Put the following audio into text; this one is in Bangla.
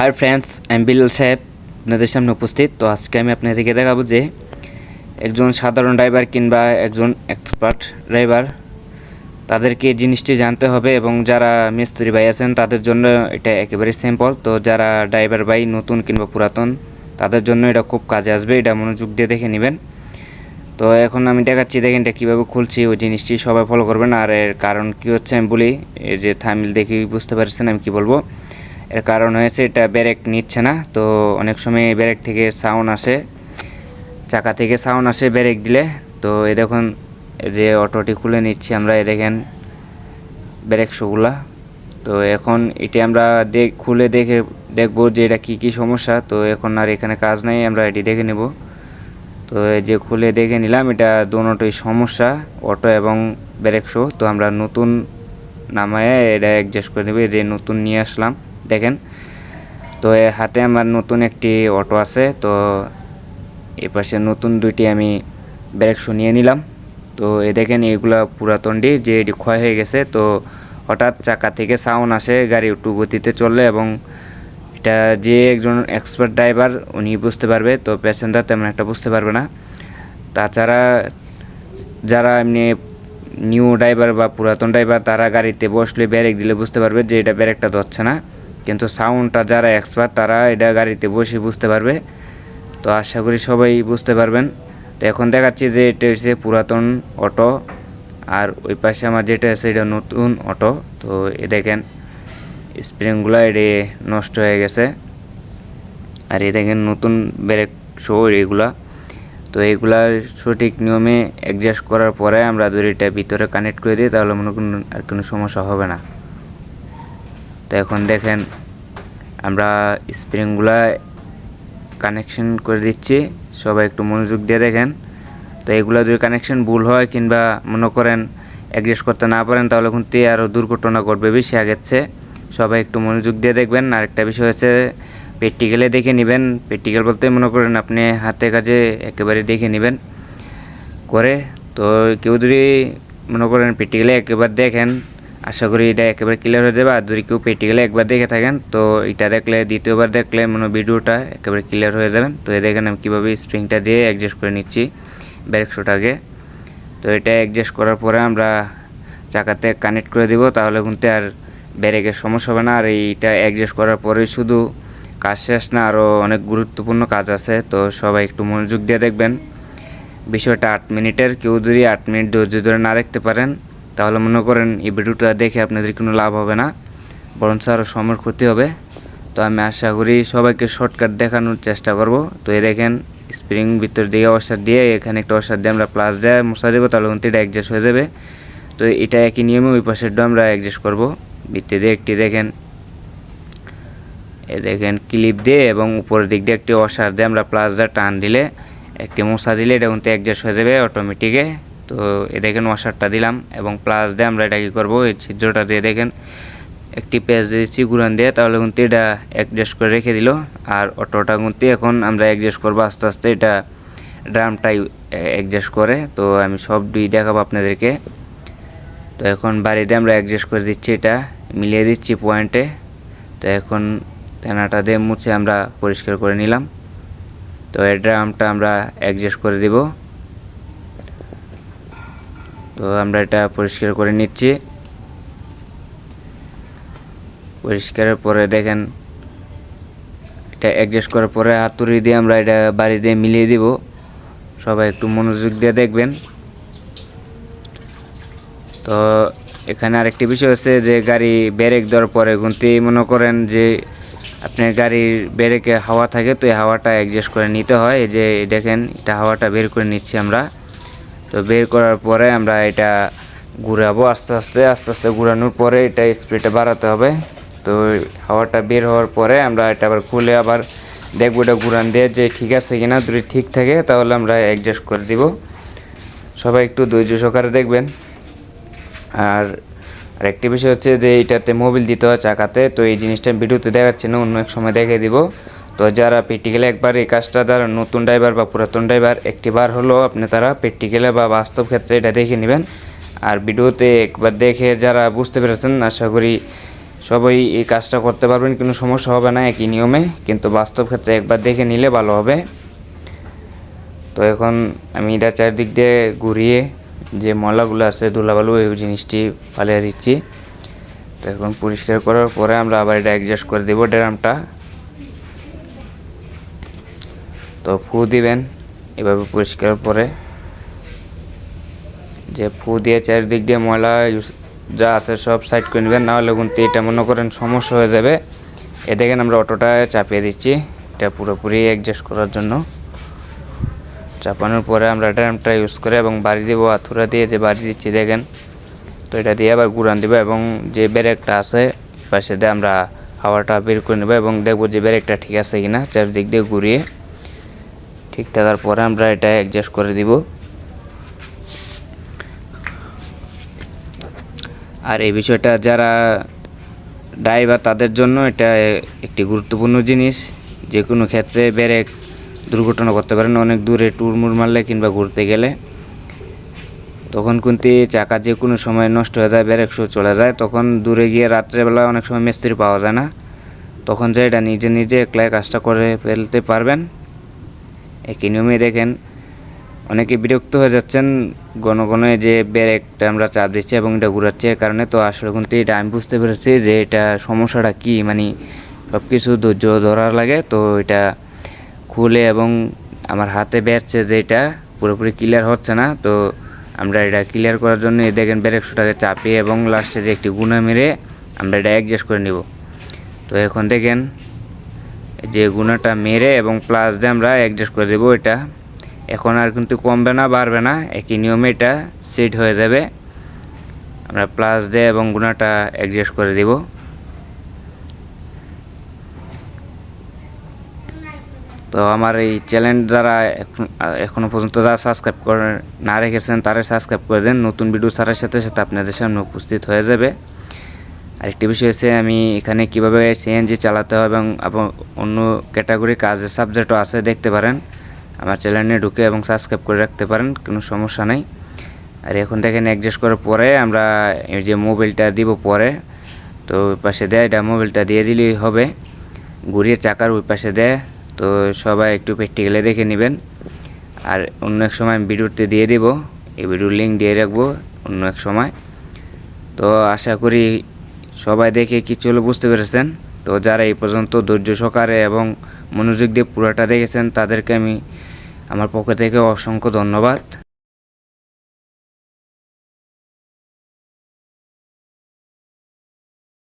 হাই ফ্রেন্ডস আমি বিল্লাল সাহেব আপনাদের সামনে উপস্থিত। তো আজকে আমি আপনাদেরকে দেখাবো যে একজন সাধারণ ড্রাইভার কিংবা একজন এক্সপার্ট ড্রাইভার তাদেরকে জিনিসটি জানতে হবে এবং যারা মিস্ত্রি ভাই আছেন, তাদের জন্য এটা একেবারে সিম্পল তো যারা ড্রাইভার ভাই, নতুন কিংবা পুরাতন, তাদের জন্য এটা খুব কাজে আসবে। এটা মনোযোগ দিয়ে দেখে নেবেন। তো এখন আমি দেখাচ্ছি, দেখেন এটা কীভাবে খুলছি, ওই জিনিসটি সবাই ফলো করবেন। আর এর কারণ কী হচ্ছে আমি বলি, এই যে থামিল দেখে বুঝতে পারছেন আমি কি বলব। এর কারণ হয়েছে এটা ব্রেক নিচ্ছে না, তো অনেক সময় ব্রেক থেকে সাউন্ড আসে। চাকা থেকে সাউন্ড আসে ব্রেক দিলে, তো এ দেখুন যে অটোটি খুলে নিচ্ছি আমরা এ দেখেন ব্রেক শোগুলা তো এখন এটি আমরা দেখ খুলে দেখে, দেখব যে এটা কী কী সমস্যা, তো এখন আর এখানে কাজ নাই, আমরা এটি দেখে নেব। তো যে খুলে দেখে নিলাম, এটা দুটোই সমস্যা, অটো এবং ব্রেক শো তো আমরা নতুন নামায় এটা অ্যাডজাস্ট করে নেবে যে নতুন নিয়ে আসলাম। দেখেন। তো হাতে আমার নতুন একটি অটো আছে, তো এ পাশে নতুন দুইটি আমি ব্রেক শুনিয়ে নিলাম। তো এ দেখেন এগুলা পুরাতনটি যে এটি ক্ষয় হয়ে গেছে, তো হঠাৎ চাকা থেকে সাউন্ড আসে, গাড়ি একটু গতিতে চললে এবং এটা যে একজন এক্সপার্ট ড্রাইভার উনি বুঝতে পারবে, তো প্যাসেঞ্জার তেমন একটা বুঝতে পারবে না। তাছাড়া যারা এমনি নিউ ড্রাইভার বা পুরাতন ড্রাইভার তারা গাড়িতে বসলে ব্যারেক দিলে বুঝতে পারবে যে এটা ব্যারেকটা ধরছে না। কিন্তু সাউন্ডটা যারা এক্সপার্ট তারা এটা গাড়িতে বসে বুঝতে পারবে। তো আশা করি সবাই বুঝতে পারবেন। তো এখন দেখাচ্ছি যে এটা হচ্ছে পুরাতন অটো আর ওই পাশে আমার যেটা আছে এটা নতুন অটো তো এ দেখেন স্প্রিংগুলো এটি নষ্ট হয়ে গেছে। আর এ দেখেন নতুন ব্রেক শো এগুলা। তো এগুলা সঠিক নিয়মে অ্যাডজাস্ট করার পরে আমরা দড়িটা ভিতরে কানেক্ট করে দিই, তাহলে মনে করুন আর কোনো সমস্যা হবে না। তো এখন দেখেন, আমরা স্প্রিংগুলা কানেকশন করে দিচ্ছি। সবাই একটু মনোযোগ দিয়ে দেখেন। তো এগুলো যদি কানেকশন ভুল হয় কিংবা মনে করেন অ্যাডজাস্ট করতে না পারেন, তাহলে কিন্তু আরও দুর্ঘটনা ঘটবে বেশি আগের চেয়ে। সবাই একটু মনোযোগ দিয়ে দেখবেন। আরেকটা বিষয় হচ্ছে প্র্যাকটিক্যালে দেখে নেবেন। প্র্যাকটিক্যাল বলতে মনে করেন আপনি হাতে কাজে একেবারে দেখে নেবেন। করে তো কেউ যদি মনে করেন প্র্যাকটিক্যালে একবার দেখেন আশা করি এটা একেবারে ক্লিয়ার হয়ে যাবে। আর যদি কেউ প্র্যাকটিক্যালে একবার দেখে থাকেন, তো এটা দেখলে, দ্বিতীয়বার দেখলে মনে ভিডিওটা একেবারে ক্লিয়ার হয়ে যাবেন। তো এই দেখেন আমি কীভাবে স্প্রিংটা দিয়ে অ্যাডজাস্ট করে নিচ্ছি ব্রেক শোটাকে তো এটা অ্যাডজাস্ট করার পরে আমরা চাকাতে কানেক্ট করে দিব, তাহলে কিন্তু আর ব্রেকের সমস্যা হবে না। আর এইটা অ্যাডজাস্ট করার পরে শুধু কাজ শেষ না আরও অনেক গুরুত্বপূর্ণ কাজ আছে। তো সবাই একটু মনোযোগ দিয়ে দেখবেন। বিষয়টা আট মিনিটের, কেউ যদি আট মিনিট ধৈর্য ধরে না রাখতে পারেন তাহলে মনে করেন এই ভিডিওটা দেখে আপনাদের কোনো লাভ হবে না, বরঞ্চ আরও সময়ের ক্ষতি হবে। তো আমি আশা করি সবাইকে শর্টকাট দেখানোর চেষ্টা করব। তো এই দেখেন স্প্রিং ভিতর দিকে অসার দিয়ে এখানে একটা অসার দিয়ে আমরা প্লাস দিয়ে মশা দেবো, তাহলে কিন্তু এটা অ্যাডজাস্ট হয়ে যাবে। তো এটা একই নিয়মে ওই পাশেরটা আমরা অ্যাডজাস্ট করব। ভিত্তি দিয়ে একটি দেখেন এ দেখেন ক্লিপ দিয়ে এবং উপরের দিক দিয়ে একটি অসার দিয়ে আমরা প্লাস দিয়ে টান দিলে, একটি মশা দিলে এটা কিন্তু অ্যাডজাস্ট হয়ে যাবে অটোমেটিকে তো এ দেখেন ওয়াশারটা দিলাম এবং প্লাস দিয়ে আমরা এটা কী করব, এই ছিদ্রটা দিয়ে দেখেন, একটি পেঁয়াজ দিয়েছি গুড়ান দিয়ে, তাহলে কিন্তু এটা অ্যাডজাস্ট করে রেখে দিল। আর অটোটা কিন্তু এখন আমরা অ্যাডজাস্ট করব আস্তে আস্তে, এটা ড্রামটাই অ্যাডজাস্ট করে। তো আমি সব দুই দেখাবো আপনাদেরকে। তো এখন বাড়িতে আমরা অ্যাডজাস্ট করে দিচ্ছি এটা, মিলিয়ে দিচ্ছি পয়েন্টে তো এখন তেনাটা দিয়ে মুছে আমরা পরিষ্কার করে নিলাম। তো এই ড্রামটা আমরা অ্যাডজাস্ট করে দিব। তো আমরা এটা পরিষ্কার করে নিচ্ছি। পরিষ্কারের পরে দেখেন, এটা অ্যাডজাস্ট করার পরে হাতুড়ি দিয়ে আমরা এটা বাড়ি দিয়ে মিলিয়ে দিব। সবাই একটু মনোযোগ দিয়ে দেখবেন। তো এখানে আরেকটি বিষয় হচ্ছে যে গাড়ি ব্রেক দেওয়ার পরে গুনতি মনে করেন যে আপনার গাড়ির ব্রেকে হাওয়া থাকে, তো এই হাওয়াটা অ্যাডজাস্ট করে নিতে হয়। যে দেখেন, এটা হাওয়াটা বের করে নিচ্ছি আমরা। তো বের করার পরে আমরা এটা ঘুরাবো, আস্তে আস্তে আস্তে আস্তে ঘুরানোর পরে এটা স্পিডটা বাড়াতে হবে। তো হাওয়াটা বের হওয়ার পরে আমরা এটা আবার খুলে আবার দেখব এটা ঘুরান দিয়ে যে ঠিক আছে কিনা, যদি ঠিক থাকে তাহলে আমরা অ্যাডজাস্ট করে দিব। সবাই একটু ধৈর্য সহকারে দেখবেন। আর আরেকটি বিষয় হচ্ছে যে এটাতে মোবিল দিতে হয় চাকাতে, তো এই জিনিসটা ভিডিওতে দেখাচ্ছি না, অন্য এক সময় দেখে দিব। তো যারা প্র্যাকটিক্যালে একবার এই কাজটা যারা নতুন ড্রাইভার বা পুরাতন ড্রাইভার, একটিবার হলো আপনি তারা প্র্যাকটিক্যালে বা বাস্তব ক্ষেত্রে এটা দেখে নেবেন। আর ভিডিওতে একবার দেখে যারা বুঝতে পেরেছেন, আশা করি সবাই এই কাজটা করতে পারবেন, কোনো সমস্যা হবে না, একই নিয়মে। কিন্তু বাস্তব ক্ষেত্রে একবার দেখে নিলে ভালো হবে। তো এখন আমি এটা চারদিক দিয়ে ঘুরিয়ে যে ময়লাগুলো আছে, ধুলাবালু, এই জিনিসটি ফালিয়ে দিচ্ছি। তো এখন পরিষ্কার করার পরে আমরা আবার এটা অ্যাডজাস্ট করে দেবো ড্রামটা। তো ফু দিবেন। এভাবে পরিষ্কার পরে যে ফু দিয়ে চারিদিক দিয়ে ময়লা যা আছে সব সাইড করে নেবেন। নাহলে কিন্তু এটা মনে করেন সমস্যা হয়ে যাবে। এ দেখেন আমরা অটোটা চাপিয়ে দিচ্ছি। এটা পুরোপুরি অ্যাডজাস্ট করার জন্য। চাপানোর পরে আমরা ড্রামটা ইউজ করে এবং বাড়ি দেবো আথুরা দিয়ে যে বাড়ি দিচ্ছি দেখেন। তো এটা দিয়ে আবার গুড়ান দেবো এবং যে ব্রেকটা আছে পাশে দিয়ে আমরা হাওয়াটা বের করে নেব এবং দেখব যে ব্রেকটা ঠিক আছে কিনা, চারদিক দিয়ে ঘুরিয়ে। ঠিক থাকার পরে আমরা এটা অ্যাডজাস্ট করে দিব। আর এই বিষয়টা যারা ড্রাইভার তাদের জন্য এটা একটি গুরুত্বপূর্ণ জিনিস। যে কোনো ক্ষেত্রে ব্রেক দুর্ঘটনা করতে পারেন, অনেক দূরে ট্যুর মুর মারলে কিংবা ঘুরতে গেলে। তখন কিন্তু চাকা যে কোনো সময় নষ্ট হয়ে যায় ব্রেক শো চলে যায়। তখন দূরে গিয়ে রাত্রেবেলা অনেক সময় মিস্ত্রি পাওয়া যায় না। তখন যে এটা নিজে নিজে একলাই কাজটা করে ফেলতে পারবেন। একই নিয়মে দেখেন, অনেকে বিরক্ত হয়ে যাচ্ছেন, ঘন ঘন যে ব্রেকটা আমরা চাপ দিচ্ছি এবং এটা ঘুরাচ্ছি এর কারণে। তো আসলে কিন্তু এটা আমি বুঝতে পেরেছি যে এটা সমস্যাটা কি মানে সব কিছু ধৈর্য ধরার লাগে। তো এটা খুলে এবং আমার হাতে বেরছে যে এটা পুরোপুরি ক্লিয়ার হচ্ছে না। তো আমরা এটা ক্লিয়ার করার জন্য দেখেন ব্রেক শুটাকে চাপিয়ে এবং লাস্টে যে একটি গুণা মেরে আমরা এটা অ্যাডজাস্ট করে নিব। তো এখন দেখেন যে গুণাটা মেরে এবং প্লাস দিয়ে আমরা অ্যাডজাস্ট করে দেবো এটা। এখন আর কিন্তু কমবে না, বাড়বে না, একই নিয়মে এটা সেট হয়ে যাবে। আমরা প্লাস দিয়ে এবং গুণাটা অ্যাডজাস্ট করে দেব। তো আমার এই চ্যানেল যারা এখন এখনও পর্যন্ত যারা সাবস্ক্রাইব করে না রেখেছেন, তারা সাবস্ক্রাইব করে দেন। নতুন ভিডিও ছাড়ার সাথে সাথে আপনাদের সামনে উপস্থিত হয়ে যাবে। আরেকটি বিষয় হচ্ছে আমি এখানে কীভাবে সিএনজি চালাতে হয় এবং অন্য ক্যাটাগরি কাজের সাবজেক্টও আছে, দেখতে পারেন। আমার চ্যানেলে ঢুকে এবং সাবস্ক্রাইব করে রাখতে পারেন, কোনো সমস্যা নেই। আর এখন দেখেন অ্যাডজাস্ট করার পরে আমরা এই যে মোবিলটা দিব পরে, তো ওই পাশে দেয়, এটা মোবিলটা দিয়ে দিলেই হবে। ঘুরিয়ে চাকার ওই পাশে দেয়, তো সবাই একটু প্র্যাকটিক্যালে দেখে নেবেন। আর অন্য এক সময় ভিডিওতে দিয়ে দিব, এই ভিডিওর লিঙ্ক দিয়ে রাখব অন্য এক সময়। তো আশা করি সবাই দেখে কিছু হলে বুঝতে পেরেছেন? তো যারা এই পর্যন্ত ধৈর্য সহকারে এবং মনোযোগ দিয়ে পুরোটা দেখেছেন, তাদেরকে আমি আমার পক্ষ থেকে অসংখ্য ধন্যবাদ।